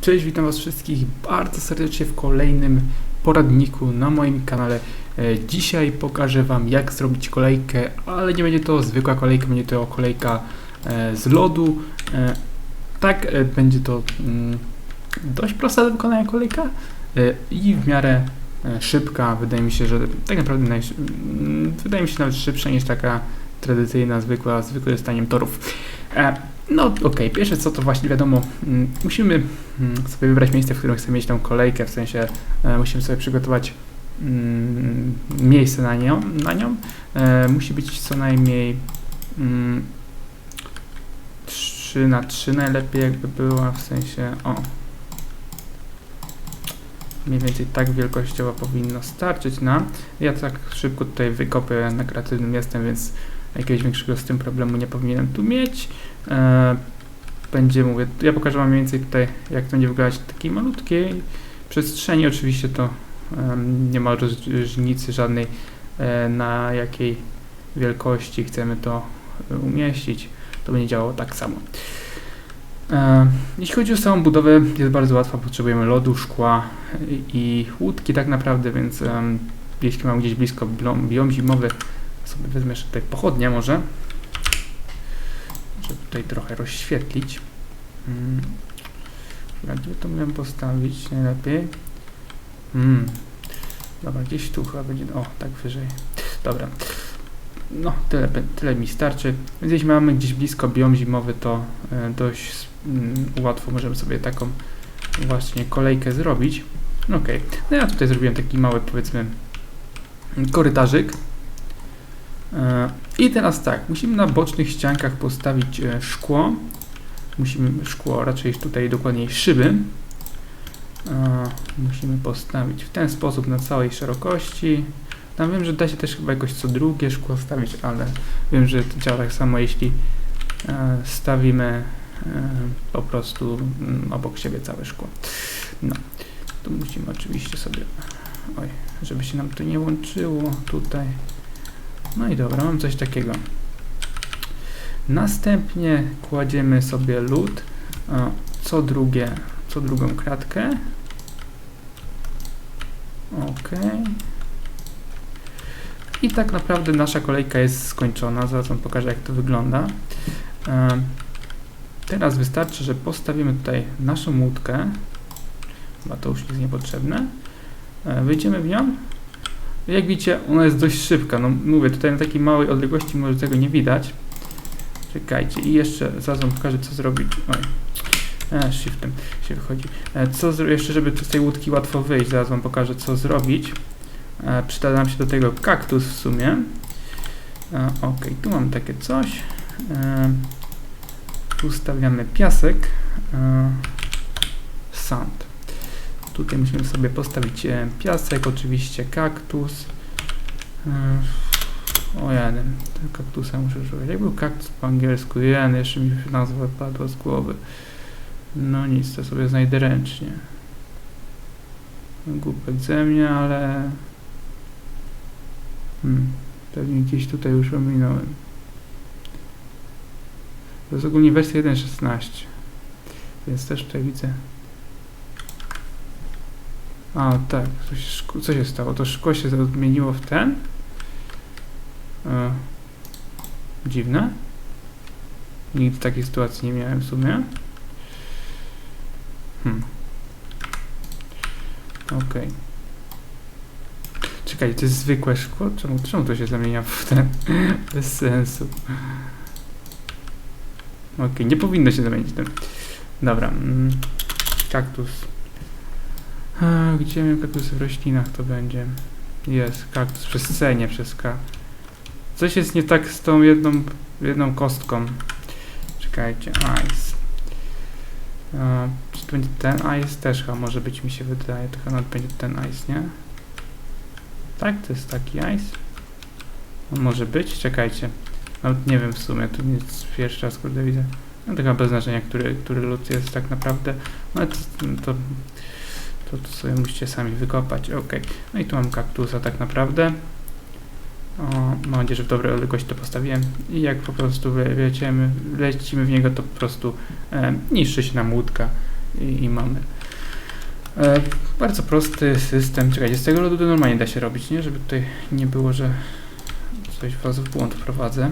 Cześć, witam Was wszystkich bardzo serdecznie w kolejnym poradniku na moim kanale. E, Dzisiaj pokażę Wam jak zrobić kolejkę, ale nie będzie to zwykła kolejka, będzie to kolejka e, z lodu. E, Tak, będzie to mm, dość prosta do wykonania kolejka i w miarę szybka. Wydaje mi się, że tak naprawdę najsz- mm, wydaje mi się nawet szybsza niż taka tradycyjna, zwykła, z wykorzystaniem torów. No okej, pierwsze co to właśnie wiadomo, mm, musimy mm, sobie wybrać miejsce, w którym chcemy mieć tą kolejkę, w sensie e, musimy sobie przygotować mm, miejsce na nią. Na nią. E, musi być co najmniej mm, 3 na 3 najlepiej jakby była, w sensie o mniej więcej tak wielkościowo powinno starczyć nam. Ja tak szybko tutaj wykopię na kreatywnym jestem, więc jakiegoś większego z tym problemu nie powinienem tu mieć. E, będzie, mówię, ja pokażę Wam mniej więcej tutaj, jak to będzie wyglądać w takiej malutkiej przestrzeni. Oczywiście to nie ma różnicy żadnej, e, na jakiej wielkości chcemy to e, umieścić. To będzie działało tak samo. Jeśli chodzi o samą budowę, jest bardzo łatwa. Potrzebujemy lodu, szkła i, łódki tak naprawdę, więc jeśli mam gdzieś blisko biom, zimowy, sobie wezmę jeszcze tutaj pochodnie może, tutaj trochę rozświetlić. Mm. Dobra, Gdzie to miałem postawić najlepiej? Mm. Dobra, gdzieś tu chyba będzie, o, tak wyżej. Dobra. No, tyle, tyle mi starczy. Więc jeśli mamy gdzieś blisko biom zimowy, to e, dość mm, łatwo możemy sobie taką właśnie kolejkę zrobić. Okej, no ja tutaj zrobiłem taki mały, powiedzmy, korytarzyk. I teraz tak, musimy na bocznych ściankach postawić e, szkło. Musimy szkło, raczej tutaj dokładniej szyby. E, Musimy postawić w ten sposób na całej szerokości. Tam wiem, że da się też chyba jakoś co drugie szkło stawić, ale wiem, że to działa tak samo, jeśli e, stawimy po prostu mm, obok siebie całe szkło. No, tu musimy oczywiście sobie, oj, żeby się nam to nie łączyło tutaj. No i dobra, mam coś takiego. Następnie kładziemy sobie lód, co drugie, co drugą kratkę. Ok. I tak naprawdę nasza kolejka jest skończona. Zaraz wam pokażę jak to wygląda. E, Teraz wystarczy, że postawimy tutaj naszą łódkę. Chyba to już jest niepotrzebne. E, Wyjdziemy w nią. Jak widzicie, ona jest dość szybka. No mówię, tutaj na takiej małej odległości może tego nie widać. Czekajcie, i jeszcze zaraz wam pokażę, co zrobić. Oj, e, shiftem się wychodzi. E, co jeszcze, żeby z tej łódki łatwo wyjść, zaraz wam pokażę, co zrobić. E, przyda nam się do tego kaktus w sumie. E, ok, tu mam takie coś. E, tu stawiamy piasek. E, sand. Tutaj musimy sobie postawić e, piasek, oczywiście kaktus. E, o jeden, kaktusa muszę szukać. Jak był kaktus po angielsku? Jeden, jeszcze mi nazwa padła z głowy. No nic, to sobie znajdę ręcznie. Głupek ze mnie, ale... Hmm, pewnie gdzieś tutaj już ominąłem. To jest ogólnie wersja 1.16. Więc też tutaj widzę. A, tak, coś, co się stało? To szkło się zmieniło w ten? E, dziwne. Nigdy takiej sytuacji nie miałem w sumie. Hmm. Okej. Czekaj, to jest zwykłe szkło? Czemu, czemu to się zamienia w ten? Bez sensu. Okej, nie powinno się zamienić ten. Dobra. Mm, kaktus. A, gdzie miałem kaktus w roślinach to będzie? Jest, kaktus przez C, nie przez K. Coś jest nie tak z tą jedną, jedną kostką. Czekajcie, ice. A, czy to będzie ten ice? Też chyba może być, mi się wydaje. To chyba będzie ten ice, nie? Tak, to jest taki ice. On może być? Czekajcie. Nawet nie wiem w sumie, tu nic pierwszy raz kurde widzę. No to chyba bez znaczenia, który, który lód jest tak naprawdę. No to, to, to, to sobie musicie sami wykopać. Ok. No i tu mam kaktusa tak naprawdę. O, mam nadzieję, że w dobrej odległości to postawiłem. I jak po prostu lecimy, lecimy w niego, to po prostu e, niszczy się nam łódka i, i mamy. E, bardzo prosty system. Czekajcie, z tego lodu to normalnie da się robić, nie? Żeby tutaj nie było, że coś was w błąd wprowadzę.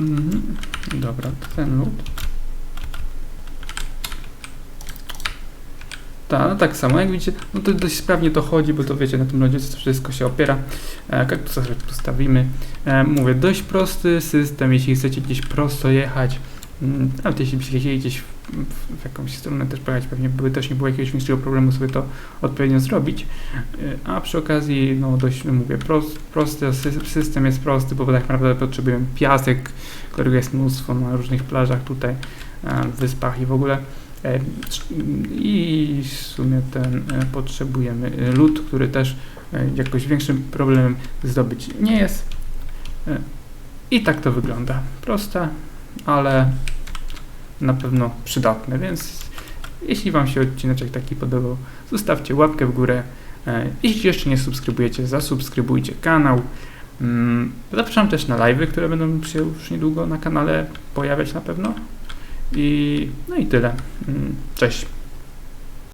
Mhm. Dobra, ten lód. Tak, no tak samo, jak widzicie, no to dość sprawnie to chodzi, bo to wiecie, na tym lodzie to wszystko się opiera. E, kaktusa sobie postawimy. E, mówię, dość prosty system, jeśli chcecie gdzieś prosto jechać, mm, nawet jeśli chcieli gdzieś w, w, w jakąś stronę też pojechać, pewnie by też nie było jakiegoś większego problemu sobie to odpowiednio zrobić. E, a przy okazji, no dość, no mówię, prost, prosty sy- system jest prosty, bo tak naprawdę potrzebujemy piasek, którego jest mnóstwo na różnych plażach tutaj, e, wyspach i w ogóle. I w sumie ten e, potrzebujemy e, lód, który też e, jakoś większym problemem zdobyć nie jest. I tak to wygląda. Proste, ale na pewno przydatne, więc jeśli Wam się odcineczek taki podobał, zostawcie łapkę w górę. Jeśli jeszcze nie subskrybujecie, zasubskrybujcie kanał. Mm, Zapraszam też na live'y, które będą się już niedługo na kanale pojawiać na pewno. I no i tyle. Mm, Cześć.